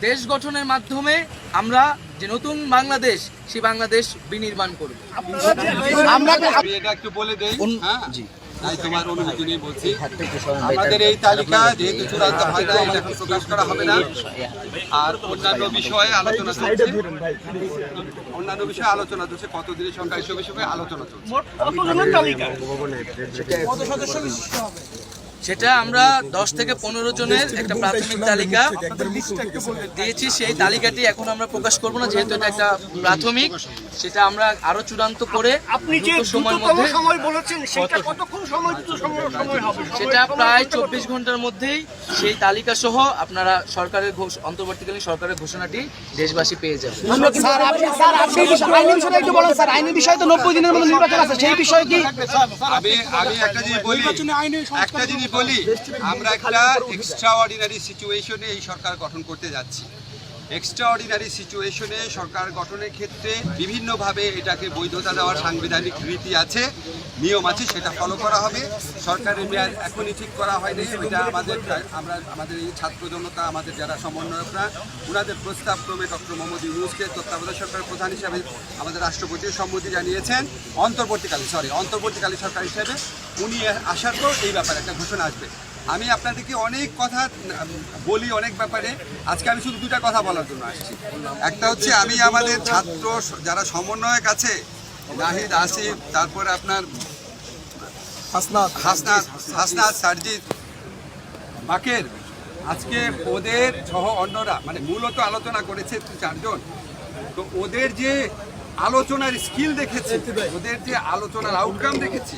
দেশ গঠনের মাধ্যমে আমরা যে নতুন বাংলাদেশ সেই বাংলাদেশ বিনির্মাণ করব। আমরা আমি এটা একটু বলে দেই হ্যাঁ? তাই তোমার অনুমতি নিয়ে বলছি। আমাদের এই তালিকা যেহেতু চূড়ান্ত হয় না এটা প্রকাশ করা হবে না। আর অন্যান্য বিষয়ে আলোচনা চলছে। অন্যান্য বিষয়ে আলোচনা চলছে কত দিনের সংখ্যা এসব বিষয়ে আলোচনা চলছে। সেটা আমরা দশ থেকে পনেরো জনের একটা প্রাথমিক তালিকা দিয়েছি। সেই তালিকাটি এখন আমরা প্রকাশ করব না যেহেতু এটা একটা প্রাথমিক। সেটা আমরা আরও চূড়ান্ত করে আপনি যে সময়ের মধ্যে সময় বলেছেন সেটা কতক্ষণ সময় দ্রুত সময় সময় হবে? সেটা প্রায় চব্বিশ ঘণ্টার মধ্যেই সেই তালিকা সহ আপনারা সরকারের ঘোষ- অন্তর্বর্তীকালীন সরকারের ঘোষণাটি দেশবাসী পেয়ে যাবে। স্যার আপনি স্যার আপনি আইনি বিষয়টা একটু বলেন স্যার। আইনি বিষয় তো নব্বই দিনের মধ্যে নির্বাচন আছে সেই বিষয়ে কি আমি আমি একটা জিনিস বলি একটা জিনিস বলি আমরা একটা এক্সট্রা অর্ডিনারি সিচুয়েশনে এই সরকার গঠন করতে যাচ্ছি। এক্সট্রা অর্ডিনারি সিচুয়েশনে সরকার গঠনের ক্ষেত্রে বিভিন্নভাবে এটাকে বৈধতা দেওয়ার সাংবিধানিক রীতি আছে, নিয়ম আছে, সেটা ফলো করা হবে। সরকারের মেয়াদ এখনই ঠিক করা হয়নি, ওইটা আমাদের আমরা, আমাদের এই ছাত্র জনতা, আমাদের যারা সমন্বয়করা ওনাদের প্রস্তাব ক্রমে ডক্টর মোহাম্মদ ইউনুসকে তত্ত্বাবধায়ক সরকারের প্রধান হিসাবে আমাদের রাষ্ট্রপতির সম্মতি জানিয়েছেন। অন্তর্বর্তীকালীন সরি অন্তর্বর্তীকালীন সরকার হিসেবে উনি আসার পর এই ব্যাপারে একটা ঘোষণা আসবে। আমি আপনাদেরকে অনেক কথা বলি অনেক ব্যাপারে। আজকে আমি শুধু দুটা কথা বলার জন্য আসছি। একটা হচ্ছে আমি আমাদের ছাত্র যারা সমন্বয়ক আছে নাহিদ আসিফ তারপরে আপনার হাসনাত। হাসনাত হাসনাত সারজিৎ বাকের। আজকে ওদের সহ অন্যরা মানে মূলত আলোচনা করেছে চারজন। তো ওদের যে আলোচনার স্কিল দেখেছি ওদের যে আলোচনার আউটকাম দেখেছি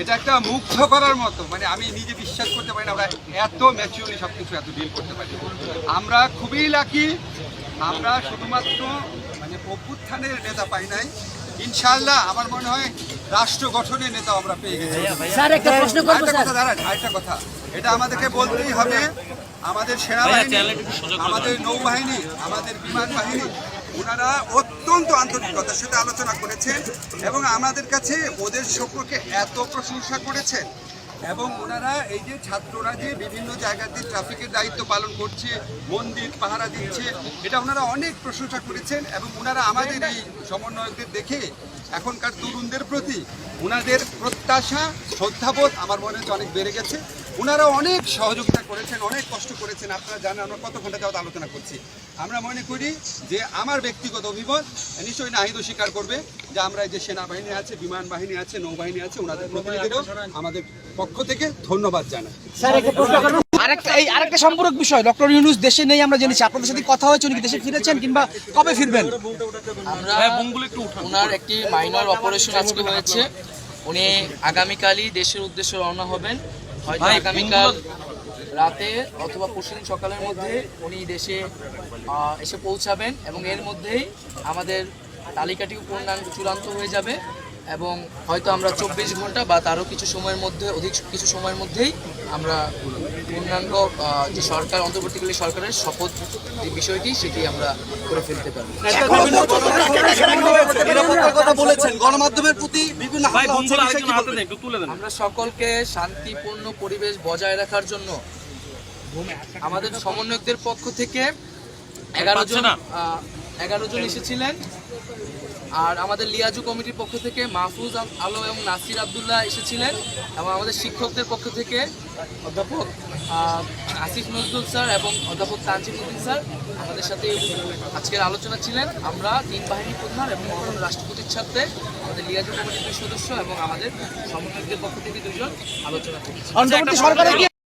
এটা একটা মুগ্ধ করার মতো। মানে আমি নিজে বিশ্বাস করতে পারি না আমরা এত ম্যাচিউরি সব কিছু এত ডিল করতে পারি। আমরা খুবই লাকি আমরা শুধুমাত্র মানে অভ্যুত্থানের নেতা পাই নাই। ইনশাল্লাহ আমার মনে হয় রাষ্ট্র গঠনের নেতা আমরা পেয়ে গেছি। স্যার একটা প্রশ্ন করব আরেকটা স্যার। কথা দাঁড়ান আরেকটা কথা। এটা আমাদেরকে বলতেই হবে আমাদের সেনাবাহিনী আমাদের নৌবাহিনী আমাদের বিমান বাহিনী ওনারা অত্যন্ত আন্তরিকতার সাথে আলোচনা করেছেন এবং আমাদের কাছে ওদের সম্পর্কে এত প্রশংসা করেছেন। এবং ওনারা এই যে ছাত্ররা যে বিভিন্ন জায়গাতে ট্রাফিকের দায়িত্ব পালন করছে, মন্দির, পাহারা দিচ্ছে, এটা ওনারা অনেক প্রশংসা করেছেন এবং ওনারা আমাদের এই সমন্বয়কদের দেখে এখনকার তরুণদের প্রতি ওনাদের প্রত্যাশা, শ্রদ্ধাবোধ আমার মনে হচ্ছে অনেক বেড়ে গেছে। ওনারা অনেক সহযোগিতা করেছেন অনেক কষ্ট করেছেন। আপনারা জানেন আমরা কত ঘণ্টা যাওয়ার আলোচনা করছি। আমরা মনে করি যে আমার ব্যক্তিগত অভিমত নিশ্চয়ই নাহিদও স্বীকার করবে যে আমরা এই যে সেনাবাহিনী আছে বিমান বাহিনী আছে নৌবাহিনী আছে ওনাদের প্রতিনিধিদেরও আমাদের পক্ষ থেকে ধন্যবাদ জানাই। স্যার একটা প্রশ্ন করব আরেকটা এই আরেকটা সম্পূরক বিষয় ডক্টর ইউনুস দেশে নেই আমরা জেনেছি। আপনাদের সাথে কথা হয়েছে উনি দেশে ফিরেছেন কিংবা কবে ফিরবেন? আমরা ওনার একটি মাইনর অপারেশন আজকে হয়েছে। উনি আগামীকালই দেশের উদ্দেশ্যে রওনা হবেন। হয়তো আগামীকাল রাতে অথবা পরশুদিন সকালের মধ্যে উনি দেশে এসে পৌঁছাবেন এবং এর মধ্যেই আমাদের তালিকাটিও পূর্ণাঙ্গ চূড়ান্ত হয়ে যাবে। এবং হয়তো আমরা চব্বিশ ঘণ্টা বা তারও কিছু সময়ের মধ্যে অধিক কিছু সময়ের মধ্যেই আমরা পূর্ণাঙ্গ যে সরকার অন্তর্বর্তীকালীন সরকারের শপথ যে বিষয়টি সেটি আমরা করে ফেলতে পারব বলেছেন গণমাধ্যমের প্রতি বিভিন্ন? আমরা সকলকে শান্তিপূর্ণ পরিবেশ বজায় রাখার জন্য আমাদের সমন্বয়কদের পক্ষ থেকে এগারো জন এগারো জন এসেছিলেন। আর আমাদের লিয়াজু কমিটির পক্ষ থেকে মাহফুজ আলম এবং নাসির আবদুল্লাহ এসেছিলেন এবং আমাদের শিক্ষকদের পক্ষ থেকে অধ্যাপক আসিফ নজরুল স্যার এবং অধ্যাপক তানজিম উদ্দিন স্যার আমাদের সাথে আজকের আলোচনা ছিলেন। আমরা তিন বাহিনী প্রধান এবং মহান রাষ্ট্রপতির সাথে আমাদের লিয়াজু কমিটির সদস্য এবং আমাদের সমন্বয়কদের পক্ষ থেকে দুজন আলোচনা করেছি